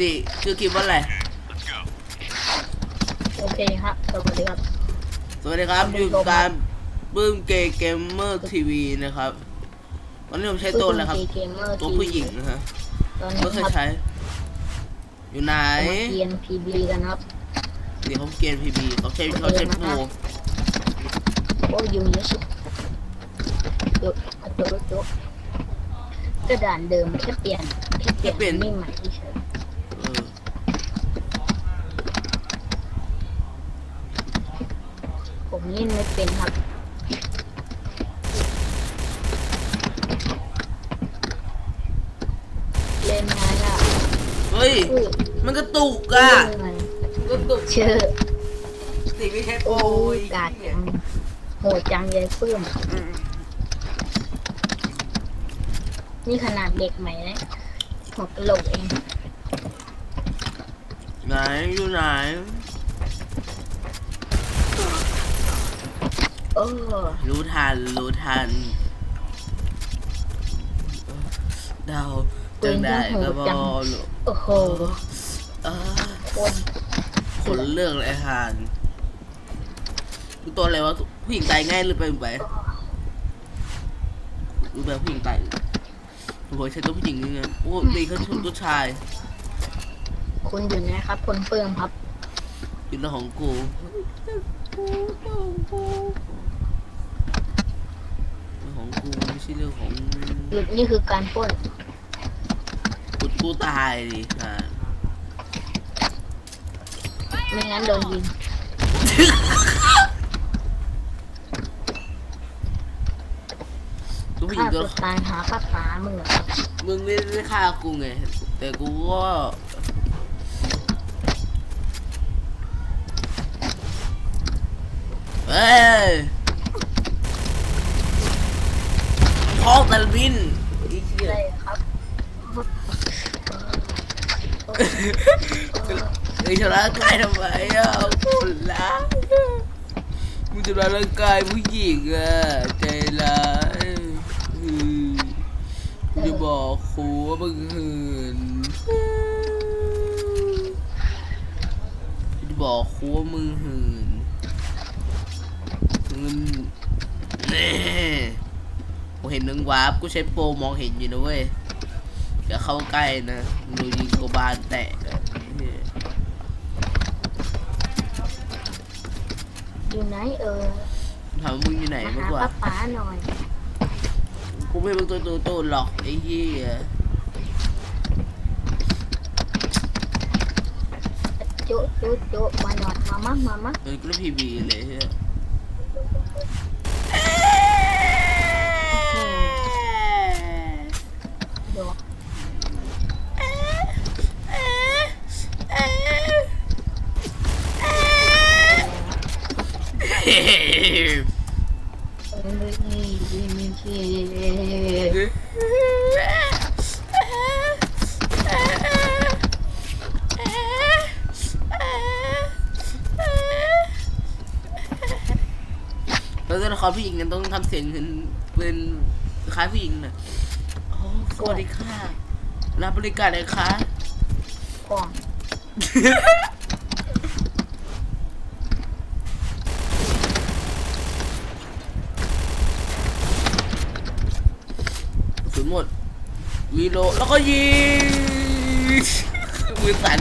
สิชื่อคลิปว่าอะไร โอเคครับสวัสดีครับ สวัสดีครับอยู่กับการปื้มเกย์เกมเมอร์ทีวีนะครับ วันนี้ผมใช้ตัวอะไรครับเกมเมอร์ตัวผู้หญิงนะฮะตอนนี้ไม่เคยครับใช้ อยู่ไหนมาเกียนพีบีกันครับ เดี๋ยวเขาเกณฑ์พีบีเขาใช้เขาใช้โปรโอ้ยยุงเยอะสุดยกกระโดดยกกระดานเดิมแค่เปลี่ยนแค่เปลี่ยนนี่ใหม่เฉย เออ ผมเล่นไม่เป็นครับเล่นไงอะเฮ้ย อุ้ยมันกระตุกอะเล่นไงกระตุกเชื่อสิไม่ใช่โปรโอ้ยกาดจังโหดจังยายปื้มอืมนี่ขนาดเด็กใหม่นะหัวกะโหลกเองไหนอยู่ไหน โอ้รู้ทัน รู้ทัน เดาจังได้ก็บอลโอ้โหเออคนคนเลือกเลยฮานคือตัวอะไรวะผู้หญิงตายง่ายหรือไปไปรู้แบบผู้หญิงตายโอ้โหใช้ตัวผู้หญิงนี่ไงโอ้ตีเขาชนตัวชาย คุณอยู่นะครับคนเปลืองครับอยู่เรื่องของกูเรื่อง ของกูไม่ใช่เรื่องของหลุดนี่คือการปล้นกูกูตายดิฮะไม่งั้นโดนยิงตัวผู้หญิฆ่างก็ตัวตายหาป้าป๋ามึงเหรอครับมึงไม่ได้ฆ่ากูไง แต่กูก็เฮ้ย พ่อตะวินไอ้เหี้ยครับไอ้ชนะกายทำไมอะคนละมึงจะร้ายร่างกายผู้หญิงอะใจร้ายอืมกูจะบอกครูว่ามึงหืนจะบอกครูว่ามึงหืนมึงแน่กูเห็นมึง วาร์ปกูใช้โปรมองเห็นอยู่นะเว้ยอย่าเข้าใกล้นะมึงดูยิงกูบานแตกอะเนี่ยอยู่ไหนเออถามว่ามึงอยู่ไหนมามากหากว่าป้าป๋าหน่อยกูไม่เป็นตัวตัวตัวหรอกไอ้เหี้ยจุจุจุมาหน่อยมามามามาเออกูเล่นพีบีเลยเฮ้ย ล้วตัวละครผู้หญิงเนี่ยต้องทำเสียงเป็นเป็นคล้ายผู้หญิงน่ะโอ้สวัสดีค่ะ รับบริการเลยค่ะกล่องสุดหมดรีโหลดแล้วก็ยิงมือสั่น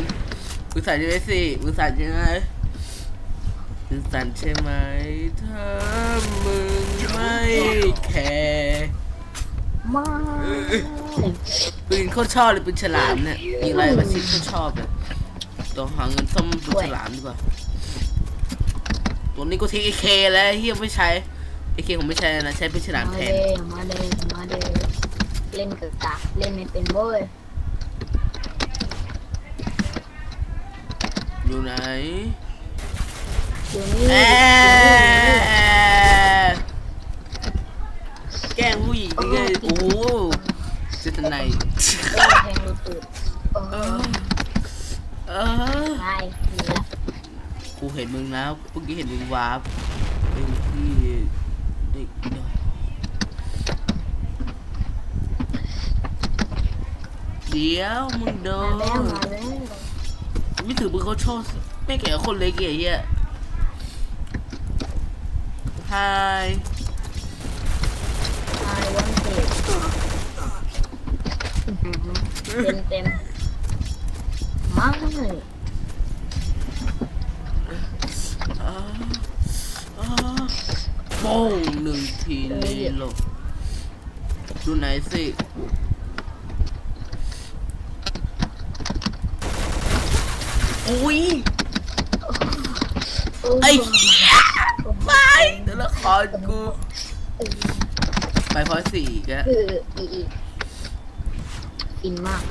มือสั่นใช่ไหมสิมือสั่นใช่ไห มมือสั่นใช่ไหม ถ้ามึงไม่แคร์มาปืนเขาชอบเลยปืนฉลามเนี่ยยิงอะไรมาชิดเขาชอบเลยต้องหาเงินซ่อมปืนฉลามดีกว่าตัวนี้ก็ทิ้งไอเคแล้วเฮียไม่ใช้ไอเคผมไม่ใช้นะใช้ปืนฉลามมาแทเลนยมาเลยมาเลยเล่นกับกาเล่นไม่เป็นโว้ยอยู่ไหน อยู่นี่แออยู่นี่แกล้งผู้หญิงยังไงโอ้โหเจตนายเล่นแทงรูตูดเอเอออเออตายนี่ละกูเห็นมึงแล้วเมื่อกี้เห็นมึงวาร์ปไอ้ที่เด็กน้อยดีเดี๋ยวมึงโดมาแล้วน มาแล้วไม่ถือปืนเขาโชว์ไม่เกี่ยวกับคนเล็กไอ้เหี้ย ไฮไอวันเต็มเต็มมากเลยอ่าอ่าโป้งหนึ่งทีรีโหลดดูไหนสิอุ้ยไอ้เหี้ย ไม่ตัวละครกู ไปพอสี่แกคืออีอีฟินมาก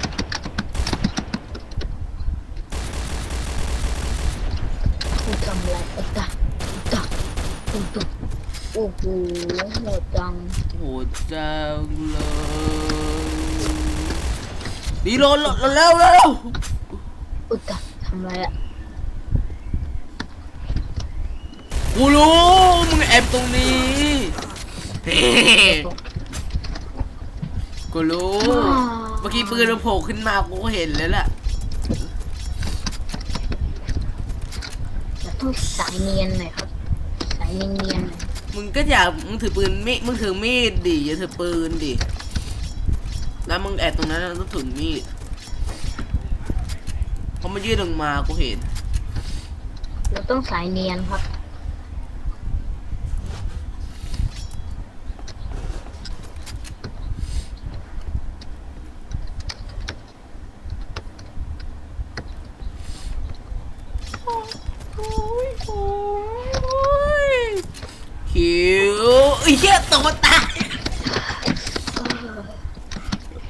คุณทำอะไรอุตะอุตะอุตะโอ้โหโหดจังโหดจังเลยดีโหลดโหลดเร็วเร็วอุตะทำอะไรอะ กูรู้ มึงแอบตรงนี้เฮ้กูรู้ เมื่อกี้ปืนมันโผล่ขึ้นมากูก็เห็นแล้วล่ะจะต้องสายเนียนหน่อยครับ สายเนียนเนียนๆหน่อยมึงก็อย่ามึงถือปืนมีดมึงถือมีดดิอย่าถือปืนดิ แล้วมึงแอบตรงนั้นแล้วต้องถือมีดเพราะมันยืดลงมากูเห็น เราต้องสายเนียนครับ ไอ้เหี้ยตกมาตาย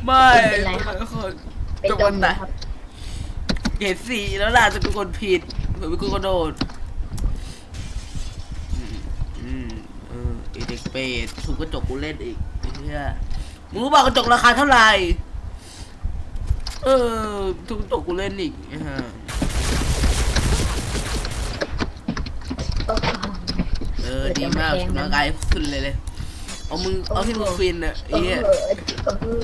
ไม่เป็นไรครับคนไปตกดมามตายครับเห็นสีแล้วล่ะจะเป็นคนผิดเผื่อเป็นคนกระโดดอืมอืมเออไอเด็กเป็ดถูกกระจกกูเล่นอีกไอ้เหี้ยมึงรู้ป่ะกระจกราคาเท่าไหร่เออถูกกระจกกูเล่นอีกไอ้ห่า โอ้โห เออดีมากร่างกายขึ้นเลยเลยเอามึงเอาที่มึงฟินอะไอ้เหี้ยเออเออ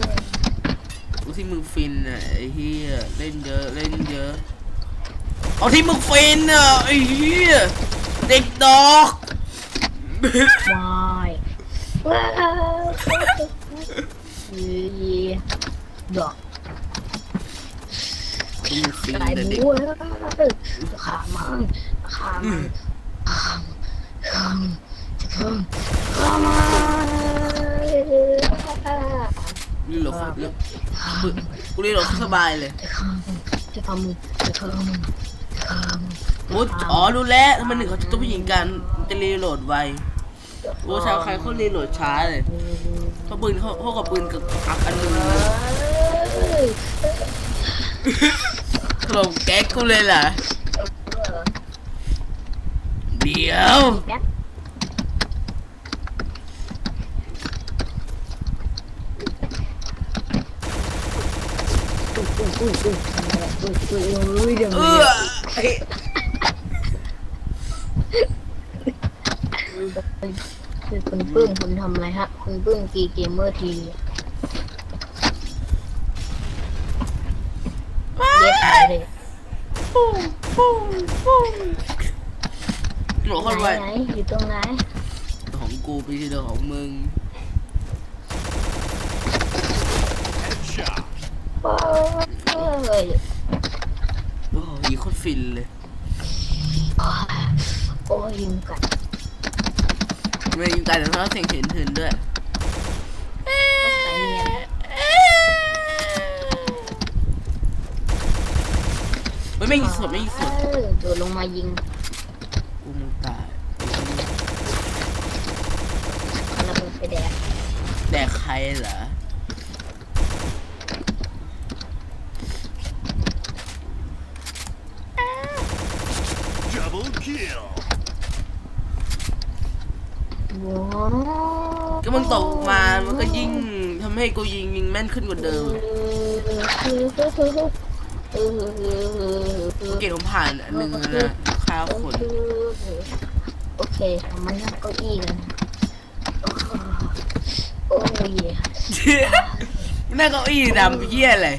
เอาที่มึงฟินอะไอ้เหี้ยเล่นเยอะเล่นเยอะ เอาที่มึงฟินอะไอ้เหี้ยเด็กดอกวายว้าวเฮ้ยดอกมึงฟินสายแต่เด็กบัวขามันขามันขามัน ขามันขามันนี่เหรอครับเรื่องกูกูเรียนหรอสบายเลยขามันจะทำมึงจะทำมึงขามันโอ้อ๋อรู้แล้วทำไมหนึ่งเขาจะต้องผู้หญิงกันจะรีโหลดไวโอ้ชาวใครเขารีโหลดช้าเลยเพราปืนเขาเขากับปืนกับอักอันหนึงเลยถล่มแก๊กกูเลยล่ะ เดี๋ยวแก๊ปอุ้ยอุ้ยอุ้ยอุ้ยอุ้ยอุ้ยเดี๋ยว เอนี้อเฮ้ยคือคุณปึ้งคุณทำอะไรฮะ คุณปึ้งกีเกมเมอร์ทีเย็ดเลย หนูคนไหไวนไหนอยู่ตรงไหนของกูไปที่เดิมของมึงโอ้ยโอ้ยอีโคตรฟินเลย โอ้ยยุงกัดไม่ยิงกันแต่ถ้าเสียงเห็นเห็นด้วย ต้องใส่เนียนไม่ไม่ยิงสดไม่ยิงสดเออโดดลงมายิง กูมึงตายระเบิดไปแดกแดกใครเหรอว้าวก็มึงตกมา มันก็ยิงทำให้กูยิงยิงแม่นขึ้นกว่าเดิม เกมผมผ่านอันหนึ่งแล้วนะาคน โอเคเรามานั่งเก้าอี้กันนะโอ้ยนั่นเก็อี้ดำเหี้ยเลย